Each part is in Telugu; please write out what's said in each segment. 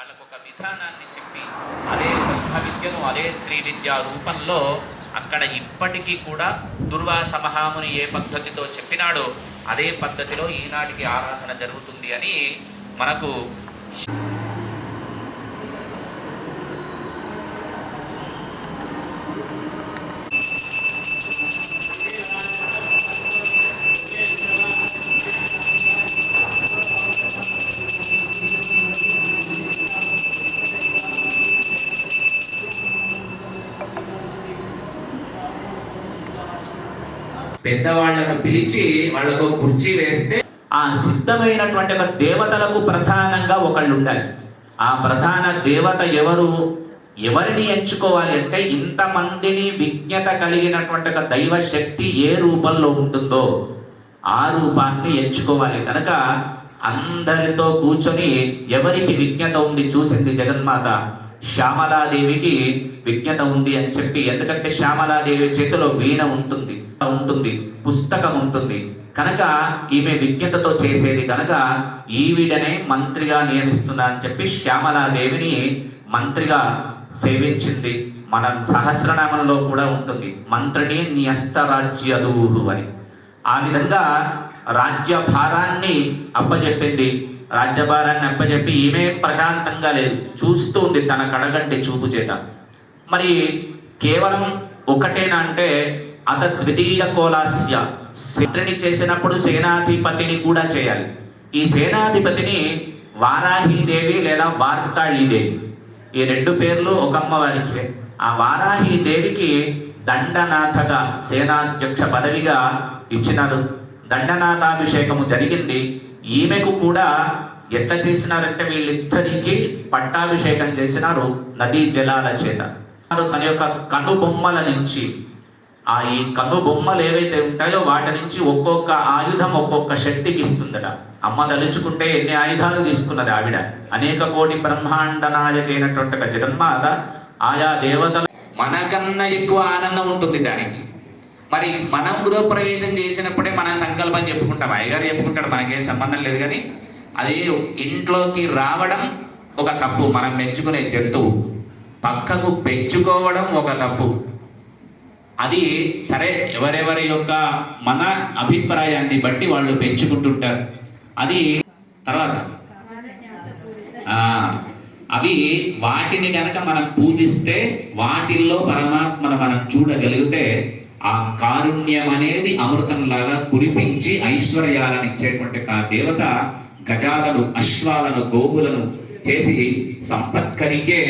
వాళ్ళకు ఒక విధానాన్ని చెప్పి అదే బ్రహ్మ విద్యను అదే శ్రీ విద్యా రూపంలో అక్కడ ఇప్పటికీ కూడా దుర్వాస మహాముని ఏ పద్ధతితో చెప్పినాడో అదే పద్ధతిలో ఈనాటికి ఆరాధన జరుగుతుంది అని మనకు పిలిచి వాళ్ళకు కుర్చీ వేస్తే ఆ సిద్ధమైనటువంటి ఒక దేవతలకు ప్రధానంగా ఒకళ్ళు ఉండాలి. ఆ ప్రధాన దేవత ఎవరు? ఎవరిని ఎంచుకోవాలి అంటే ఇంతమందిని విజ్ఞత కలిగినటువంటి ఒక దైవ శక్తి ఏ రూపంలో ఉంటుందో ఆ రూపాన్ని ఎంచుకోవాలి. కనుక అందరితో కూర్చొని ఎవరికి విజ్ఞత ఉంది చూసింది జగన్మాత? శ్యామలాదేవికి విజ్ఞత ఉంది అని చెప్పి ఎందుకంటే శ్యామలాదేవి చేతిలో వీణ ఉంటుంది ఉంటుంది పుస్తకం ఉంటుంది. కనుక ఈమె విజ్ఞతతో చేసేది కనుక ఈవిడనే మంత్రిగా నియమిస్తున్నా అని చెప్పి శ్యామలాదేవిని మంత్రిగా సేవించింది. మన సహస్రనామంలో కూడా ఉంటుంది మంత్రిని న్యస్త రాజ్యదూహు అని. ఆ విధంగా రాజ్యభారాన్ని అప్పజెప్పింది. రాజ్యభారాన్ని అప్పజెప్పి ఈమె ప్రశాంతంగా లేదు. చూస్తూ ఉంది తన కడగంటి చూపు చేత. మరి కేవలం ఒకటేనా అంటే అత ద్వితీయ కోలాస్య. శత్రుని చేసినప్పుడు సేనాధిపతిని కూడా చేయాలి. ఈ సేనాధిపతిని వారాహీదేవి లేదా వార్తాళీదేవి. ఈ రెండు పేర్లు ఒక అమ్మవారికి. ఆ వారాహీదేవికి దండనాథగా సేనాధ్యక్ష పదవిగా ఇచ్చినారు. దండనాథాభిషేకము జరిగింది. ఈమెకు కూడా ఎట్లా చేసినారంటే వీళ్ళిద్దరికి పట్టాభిషేకం చేసినారు నదీ జలాల చేత. తన యొక్క కనుబొమ్మల నుంచి ఆ ఈ కనుబొమ్మలు ఏవైతే ఉంటాయో వాటి నుంచి ఒక్కొక్క ఆయుధం ఒక్కొక్క శక్తికి ఇస్తుందట. అమ్మ తలుచుకుంటే ఎన్ని ఆయుధాలు తీసుకున్నది ఆవిడ? అనేక కోటి బ్రహ్మాండ నాయకైనటువంటి ఒక జగన్మాత ఆయా దేవతల మనకన్నా ఎక్కువ ఆనందం ఉంటుంది దానికి. మరి మనం గృహప్రవేశం చేసినప్పుడే మనం సంకల్పం చెప్పుకుంటాం. అయ్యగారు చెప్పుకుంటాడు మనకేం సంబంధం లేదు కానీ అది ఇంట్లోకి రావడం ఒక తప్పు. మనం పెంచుకునే జంతువు. పక్కకు పెంచుకోవడం ఒక తప్పు. అది సరే ఎవరెవరి యొక్క మన అభిప్రాయాన్ని బట్టి వాళ్ళు పెంచుకుంటుంటారు. అది తర్వాత. అవి వాటిని కనుక మనం పూజిస్తే వాటిల్లో పరమాత్మను మనం చూడగలిగితే ఆ కారుణ్యం అనేది అమృతంలాగా కురిపించి ఐశ్వర్యాలను ఇచ్చేటువంటి ఆ దేవత గజాలను అశ్వాలను గోవులను చేసి సంపత్కరికే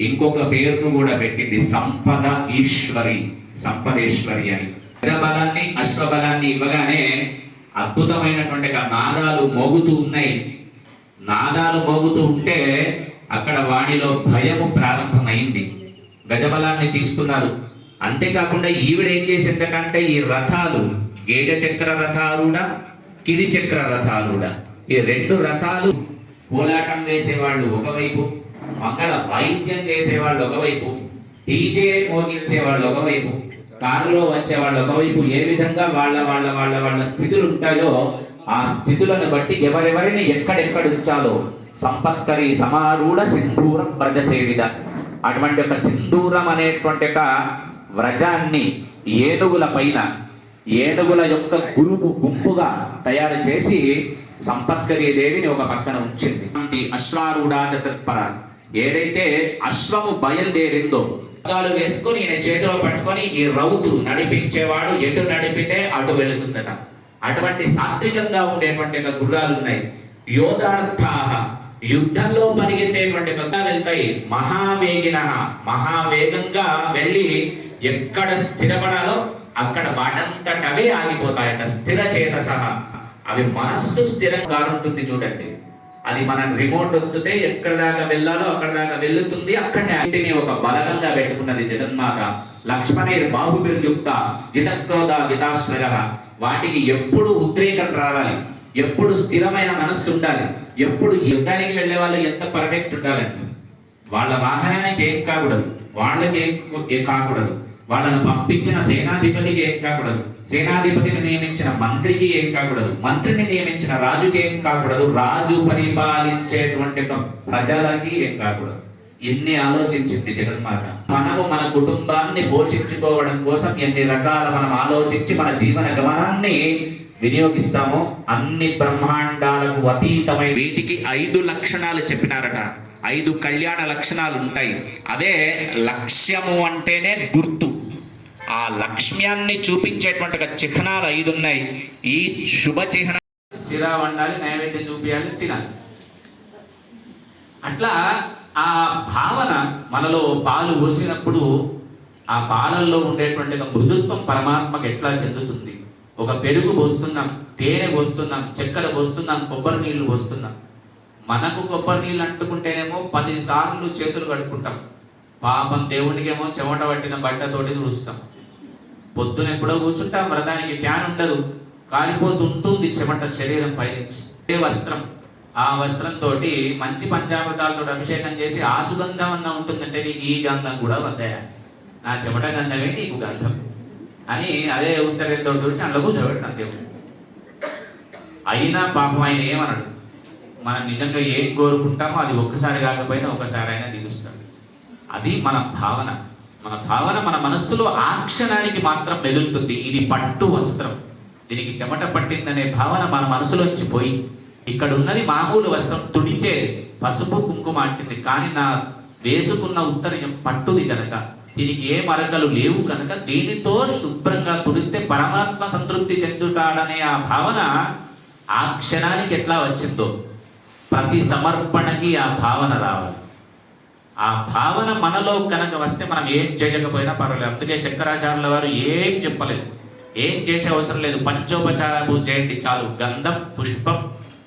ఇంకొక పేరును కూడా పెట్టింది సంపద ఈశ్వరి సంపదేశ్వరి అని. గజబలాన్ని అశ్వబలాన్ని ఇవ్వగానే అద్భుతమైనటువంటి నాదాలు మోగుతూ ఉన్నాయి. నాదాలు మోగుతూ ఉంటే అక్కడ వాడిలో భయము ప్రారంభమైంది. గజబలాన్ని తీసుకున్నారు. అంతేకాకుండా ఈవిడ ఏం చేసిందకంటే ఈ రథాలు గేజ చక్ర రథారుడ కిరి చక్ర రథారుడ ఈ రెండు రథాలు కోలాటం వేసేవాళ్ళు ఒకవైపు మంగళ వాయిద్యం చేసేవాళ్ళు ఒకవైపు డీజే మోగించేవాళ్ళు ఒకవైపు కారులో వచ్చేవాళ్ళు ఒకవైపు ఏ విధంగా వాళ్ళ వాళ్ళ వాళ్ళ వాళ్ళ స్థితులు ఉంటాయో ఆ స్థితులను బట్టి ఎవరెవరిని ఎక్కడెక్కడ ఉంచాలో సంపత్కరి సమారూఢ సింధూరం వ్రజ సేవిద అటువంటి ఒక సింధూరం అనేటువంటి ఒక వ్రజాన్ని ఏనుగుల పైన ఏనుగుల యొక్క గురుపు గుంపుగా తయారు చేసి సంపత్కరి దేవిని ఒక పక్కన ఉంచింది. అంతి అశ్వారూఢ చతుర్పర ఏదైతే అశ్వము బయలుదేరిందో పదాలు వేసుకొని ఈయన చేతిలో పట్టుకొని ఈ రౌతు నడిపించేవాడు ఎటు నడిపితే అటు వెళుతుందట. అటువంటి సాత్వికంగా ఉండేటువంటి ఒక గుర్రాలు ఉన్నాయి. యోధార్థాహ యుద్ధంలో పరిగెత్తేటువంటి ఒక వెళ్తాయి. మహావేగిన మహావేగంగా వెళ్ళి ఎక్కడ స్థిరపడాలో అక్కడ వాటంతటవే ఆగిపోతాయట. స్థిర చేత సహా అవి మనస్సు స్థిరంగా ఉంటుంది చూడండి. అది మనం రిమోట్ ఒత్తితే ఎక్కడ దాకా వెళ్ళాలో అక్కడ దాకా వెళ్తుంది. అక్కడనే ఇంటిని ఒక బలగంగా పెట్టుకున్నది జగన్మాత. లక్ష్మణేర్ బాహుబిర్యుక్త జితక్రోధ జితాశ్రయ. వాటికి ఎప్పుడు ఉద్రేకం రావాలి. ఎప్పుడు స్థిరమైన మనస్సు ఉండాలి. ఎప్పుడు యుద్ధానికి వెళ్ళే వాళ్ళు ఎంత పర్ఫెక్ట్ ఉండాలండి. వాళ్ళ వాహనానికి ఏం కాకూడదు. వాళ్ళకి ఏం కాకూడదు. వాళ్ళను పంపించిన సేనాధిపతికి ఏం కాకూడదు. సేనాధిపతిని నియమించిన మంత్రికి ఏం కాకూడదు. మంత్రిని నియమించిన రాజుకి ఏం కాకూడదు. రాజు పరిపాలించేటువంటి ఒక ప్రజలకి ఏం కాకూడదు. ఎన్ని ఆలోచించింది జగన్మాత. మనము మన కుటుంబాన్ని పోషించుకోవడం కోసం ఎన్ని రకాల మనం ఆలోచించి మన జీవన గమనాన్ని వినియోగిస్తామో అన్ని బ్రహ్మాండాలకు అతీతమై వీటికి ఐదు లక్షణాలు చెప్పినారట. ఐదు కళ్యాణ లక్షణాలు ఉంటాయి అదే లక్ష్యము అంటేనే గుర్తు. ఆ లక్ష్యాన్ని చూపించేటువంటి చిహ్నాలు ఐదు ఉన్నాయి ఈ శుభ చిహ్న సిరా వండాలి నైవేద్యం చూపించాలి తినాలి. అట్లా ఆ భావన మనలో పాలు పోసినప్పుడు ఆ పాలల్లో ఉండేటువంటి మృదుత్వం పరమాత్మకు ఎట్లా చెందుతుంది? ఒక పెరుగు పోస్తున్నాం తేనె పోస్తున్నాం చక్కెర పోస్తున్నాం కొబ్బరి నీళ్ళు పోస్తున్నాం. మనకు కొబ్బరి నీళ్ళు అంటుకుంటేనేమో పదిసార్లు చేతులు కడుక్కుంటాం. పాపం దేవుడికేమో చెమట పట్టిన బట్టతోటి తుడుస్తాం పొద్దున ఎప్పుడో కూర్చుంటాం వ్రతానికి ఫ్యాన్ ఉండదు. కాలిపోతుంటుంది చెమట శరీరం పైనుంచి. ఏ వస్త్రం. ఆ వస్త్రంతో మంచి పంచామృతాలతో అభిషేకం చేసి ఆ సుగంధం అన్న ఉంటుందంటే నీకు ఈ గంధం కూడా వద్దయా? నా చెమట గంధమే నీకు గంధం. అని అదే ఉత్తరంతో తుడిచి అందులో కూర్చోబెట్టాను దేవుడు. అయినా పాపం ఆయన ఏమనడు? మనం నిజంగా ఏం కోరుకుంటామో అది ఒక్కసారి కాకపోయినా ఒకసారి అయినా దిగుస్తాడు అది మన భావన. మన భావన మన మనస్సులో ఆ క్షణానికి మాత్రం మెదులుతుంది. ఇది పట్టు వస్త్రం. దీనికి చెమట పట్టిందనే భావన మన మనసులోంచి పోయి ఇక్కడ ఉన్నది మామూలు వస్త్రం తుడిచే పసుపు కుంకుమ అంటుంది. కానీ నా వేసుకున్న ఉత్తరం పట్టుది కనుక దీనికి ఏ మరకలు లేవు కనుక దీనితో శుభ్రంగా తుడిస్తే పరమాత్మ సంతృప్తి చెందుతాడనే ఆ భావన ఆ క్షణానికి ఎట్లా వచ్చిందో ప్రతి సమర్పణకి ఆ భావన రావాలి. ఆ భావన మనలో కనుక వస్తే మనం ఏం చేయకపోయినా పర్వాలేదు. అందుకే శంకరాచార్యుల వారు ఏం చెప్పలేదు. ఏం చేసే అవసరం లేదు. పంచోపచార పూజ చేయండి చాలు. గంధం పుష్పం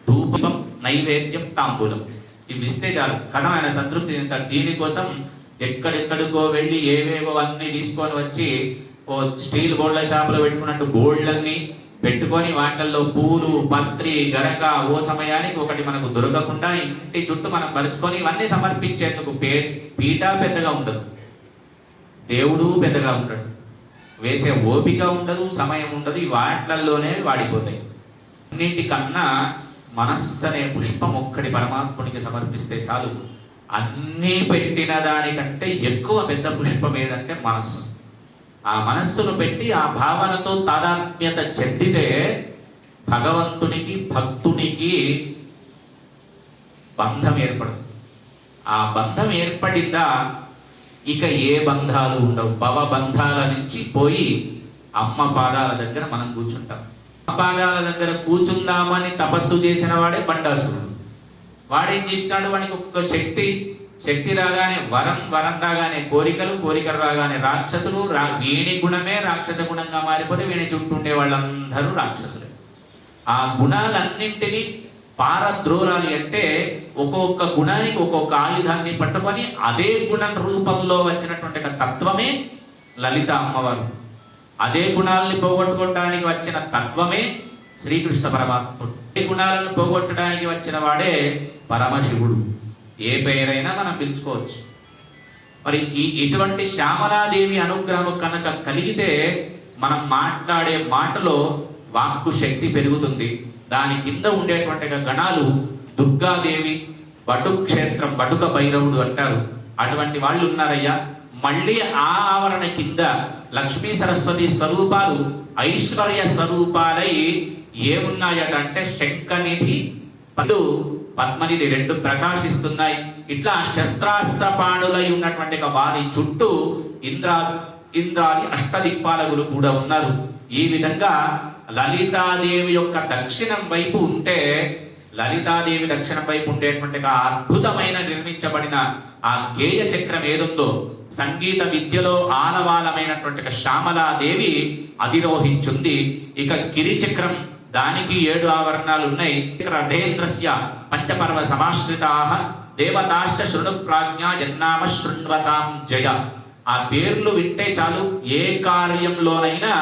ధూపం నైవేద్యం తాంబూలం. ఇవి ఇస్తే చాలు. కదా ఆయన సంతృప్తి చెందుతారు దీనికోసం ఎక్కడెక్కడికో వెళ్ళి ఏవేవో అన్ని తీసుకొని వచ్చి ఓ స్టీల్ బోర్డుల షాపులో పెట్టుకున్నట్టు బోర్డులన్నీ పెట్టుకొని వాటిల్లో పూలు పత్రి గరక ఓ సమయానికి ఒకటి మనకు దొరకకుండా ఇంటి చుట్టూ మనం పరుచుకొని ఇవన్నీ సమర్పించేందుకు పే పీట పెద్దగా ఉండదు. దేవుడు పెద్దగా ఉండడు. వేసే ఓపిక ఉండదు సమయం ఉండదు ఈ వాటిలలోనే వాడిపోతాయి. అన్నిటికన్నా మనస్సు అనే పుష్పం ఒక్కటి పరమాత్మునికి సమర్పిస్తే చాలు. అన్నీ పెట్టిన దానికంటే ఎక్కువ పెద్ద పుష్పం ఏదంటే మనస్సు. ఆ మనస్సును పెట్టి ఆ భావనతో తాదాత్మ్యత చెందితే భగవంతునికి భక్తునికి బంధం ఏర్పడుతుంది. ఆ బంధం ఏర్పడిందా ఇక ఏ బంధాలు ఉండవు. భవ బంధాల నుంచి పోయి అమ్మ పాదాల దగ్గర మనం కూర్చుంటాం. అమ్మ పాదాల దగ్గర కూర్చుందామని తపస్సు చేసిన వాడే బండాసురుడు వాడేం చేసినాడు? వాడికి ఒక్క శక్తి శక్తి రాగానే వరం వరం రాగానే కోరికలు కోరికలు రాగానే రాక్షసులు రా వీణి గుణమే రాక్షస గుణంగా మారిపోతే వీణి చుట్టూ ఉండే వాళ్ళందరూ రాక్షసులే. ఆ గుణాలన్నింటినీ పారద్రోలాలి అంటే ఒక్కొక్క గుణానికి ఒక్కొక్క ఆయుధాన్ని పట్టుకొని అదే గుణం రూపంలో వచ్చినటువంటి తత్వమే లలిత అమ్మవారు. అదే గుణాలని పోగొట్టుకోవడానికి వచ్చిన తత్వమే శ్రీకృష్ణ పరమాత్ముడు. గుణాలను పోగొట్టడానికి వచ్చిన వాడే పరమశివుడు. ఏ పేరైనా మనం పిలుచుకోవచ్చు. మరి ఈ ఇటువంటి శ్యామలాదేవి అనుగ్రహం కనుక కలిగితే మనం మాట్లాడే మాటలో వాక్కు శక్తి పెరుగుతుంది. దాని కింద ఉండేటువంటి గణాలు దుర్గాదేవి బటు క్షేత్రం బటుక భైరవుడు అంటారు. అటువంటి వాళ్ళు ఉన్నారయ్యా. మళ్ళీ ఆ ఆవరణ కింద లక్ష్మీ సరస్వతి స్వరూపాలు ఐశ్వర్య స్వరూపాలై ఏమున్నాయట అంటే శంఖనిధి పలు పద్మనిధి రెండు ప్రకాశిస్తున్నాయి. ఇట్లా శస్త్రాస్త్ర పాణులై ఉన్నటువంటి ఒక వారి చుట్టూ ఇంద్రా ఇంద్రాది అష్టదిక్పాలకులు కూడా ఉన్నారు. ఈ విధంగా లలితాదేవి యొక్క దక్షిణం వైపు ఉంటే లలితాదేవి దక్షిణం వైపు ఉండేటువంటి ఒక అద్భుతమైన నిర్మించబడిన ఆ గేయ చక్రం ఏదుందో సంగీత విద్యలో ఆనవాలమైనటువంటి ఒక శ్యామలాదేవి అధిరోహించుంది. ఇక గిరిచక్రం దానికి ఏడు ఆవరణాలు ఉన్నాయి రథేంద్రస్య పంచపర్వ సమాశ్రితా దేవతాశ్చ శృణు ప్రాజ్ఞ యన్నామ శృణ్వతాం జయ. ఆ పేర్లు వింటే చాలు ఏ కార్యంలోనైనా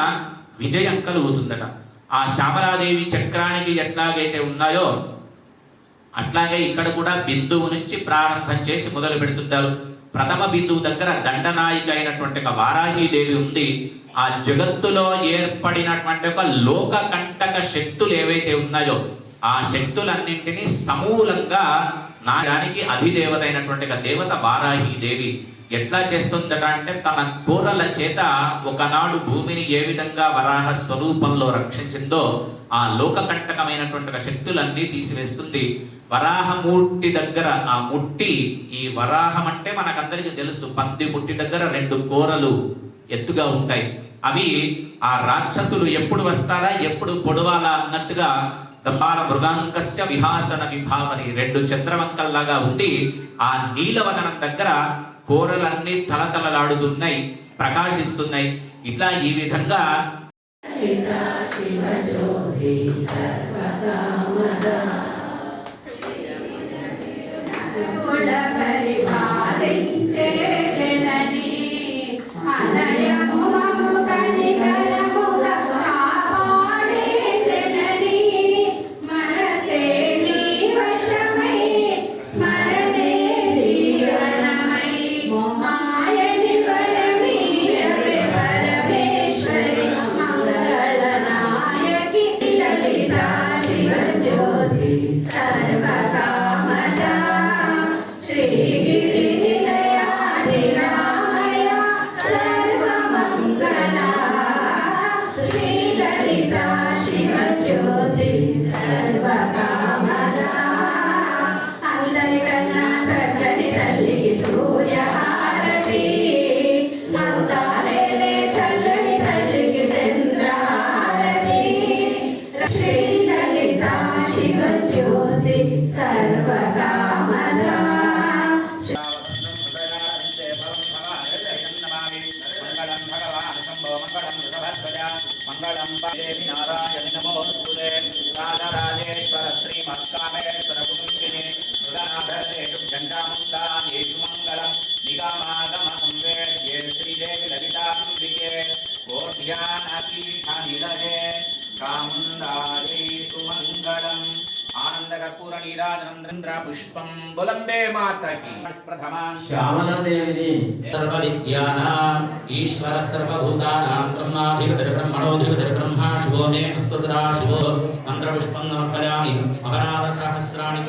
విజయం కలుగుతుందట. ఆ శ్యామలాదేవి చక్రానికి ఎట్లాగైతే ఉన్నాయో అట్లాగే ఇక్కడ కూడా బిందువు నుంచి ప్రారంభం చేసి మొదలు పెడుతుంటారు. ప్రథమ బిందువు దగ్గర దండనాయిక అయినటువంటి ఒక వారాహీదేవి ఉంది. ఆ జగత్తులో ఏర్పడినటువంటి ఒక లోక కంటక శక్తులు ఏవైతే ఉన్నాయో ఆ శక్తులన్నింటినీ సమూలంగా నాయడానికి అధిదేవత అయినటువంటి వారాహి దేవి ఎట్లా చేస్తుందట అంటే తన కూరల చేత ఒకనాడు భూమిని ఏ విధంగా వరాహ స్వరూపంలో రక్షించిందో ఆ లోకకంటకమైనటువంటి శక్తులన్నీ తీసివేస్తుంది. వరాహమూర్తి దగ్గర ఆ ముట్టి ఈ వరాహం అంటే మనకందరికీ తెలుసు. పంది ముట్టి దగ్గర రెండు కూరలు ఎత్తుగా ఉంటాయి. అవి ఆ రాక్షసులు ఎప్పుడు వస్తారా ఎప్పుడు పొడవాలా అన్నట్టుగా దబాల మృగాంకస్య విహాసన విభావని రెండు చంద్రవంకల్లాగా ఉండి ఆ నీలవదనం దగ్గర కూరలన్నీ తలతలలాడుతున్నాయి ప్రకాశిస్తున్నాయి. ఇట్లా ఈ విధంగా Jesus. నీరాజనంద్రాపుష్పం బులంబే మాతకి. శ్యామలాదేవిని సర్వవిద్యానాం ఈశ్వర సర్వభూతానాం బ్రహ్మాధిపతి బ్రహ్మణోధిపతి బ్రహ్మా శుభో మే అస్తు సదా శుభో మంత్రపుష్పం నమర్పయామి అపరాధ సహస్రాణి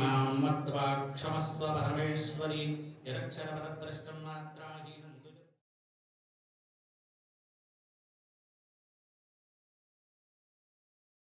మాం మత్వా క్షమస్వ పరమేశ్వరి. నిరక్షర పరద్రష్టం